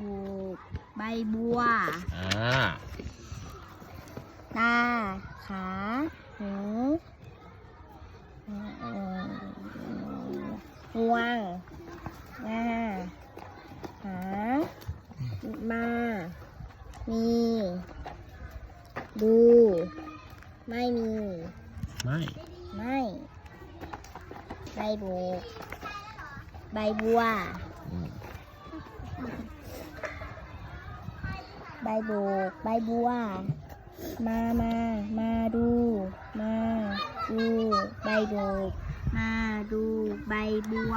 บุกใบบัว อ่า ตา ขา หูเอ่องวงงาหามา มี ดู ไม่มี ไม่ ไม่ ใบบุกใบบัว อืม ใบโบก ใบบัว มามา มาดู มาดู ใบโบก มาดูใบบัว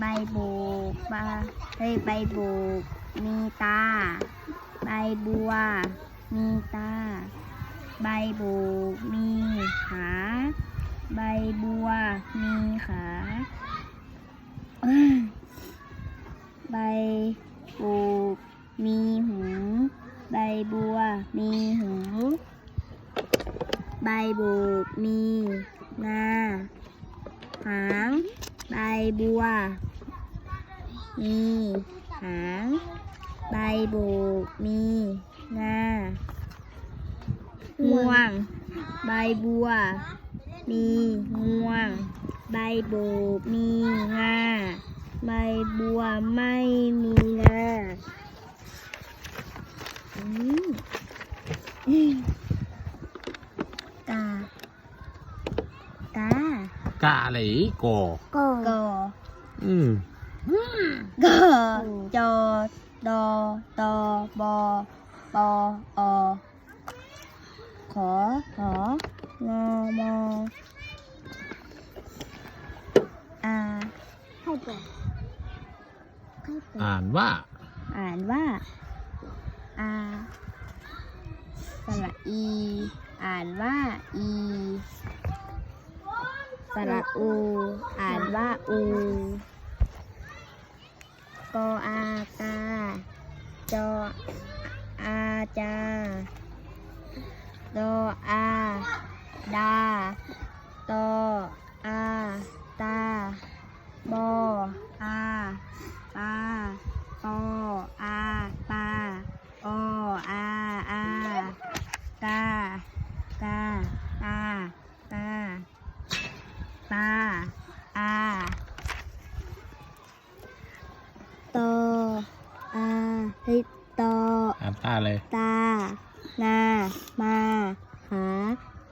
ใบโบกบาเฮ้ยใบโบก มีตา ใบบัว มีตา ใบโบก มีขา ใบบัว มีขาเอ้ย ใบปลูกมีหู ใบบัว มีหู ใบบุกมีงาหาง ใบบัว มีหาง ใบบุกมีงาง่วง ใบบัว มีง่วง ใบบุกมีงาใบบัวไม่มีงาอืมอืมกา กา กาอะไรกอกกอืมกจอดอตอบอปออขอหองอมออาให้เปิดให้เปิดอ่านว่า อ่านว่าอาสระอี อ่านว่าอีส ระอู อ่านว่าอูกออากาจออาจาดออาดาตออาตาบออาปาปออาปาอออาอากากาตาตา ตาอาตออาเฮ้ยตออ่านตาเลย ตา นา มา หา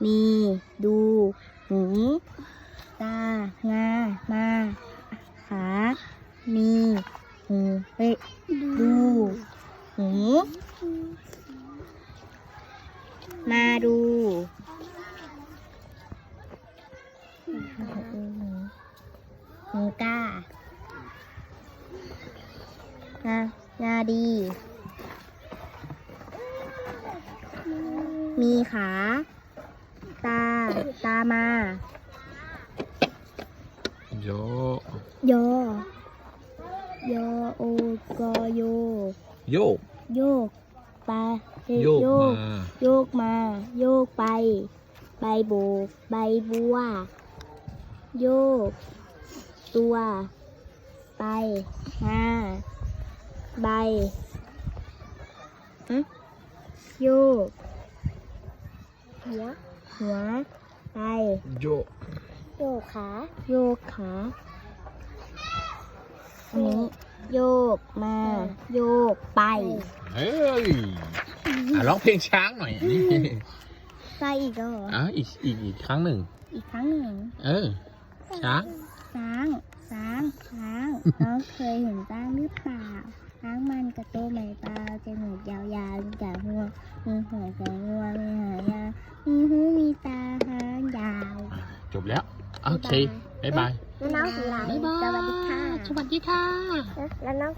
มี ดูหูตา งา มา หา มี หูเฮ้ยดู หู มาดูหูกล้า นานาดี มีขา ตา ตามาโยโยโยโอกอโย โยก โยกไปเฮ้ยโยกโยกมา โยกมา โยกไป ใบโบก ใบบัว โยก ตัว ไปมา ใบฮะโยกหัวหัวไปโยกโยกขาโยกขาอันนี้โยกมาโยกไปเฮ้ยอะร้องเพลงช้างหน่อยใส่อีกแล้วเหรออะอีกอีกอีกครั้งหนึ่ง อีกครั้งหนึ่ง เออ ช้างช้างช้างช้างน้องเคยเห็นช้างหรือเปล่า ช้างมันกระโตใหม่ตาจมูกยาวๆมีแต่หัวมีหัวใจงัวมีหางยาวมีหูมีตาหางยาวจบแล้ว โอเคบ๊ายบาย แล้วน้องสีหลาบ๊ายบายสวัสดีค่ะ สวัสดีค่ะ แล้วน้อง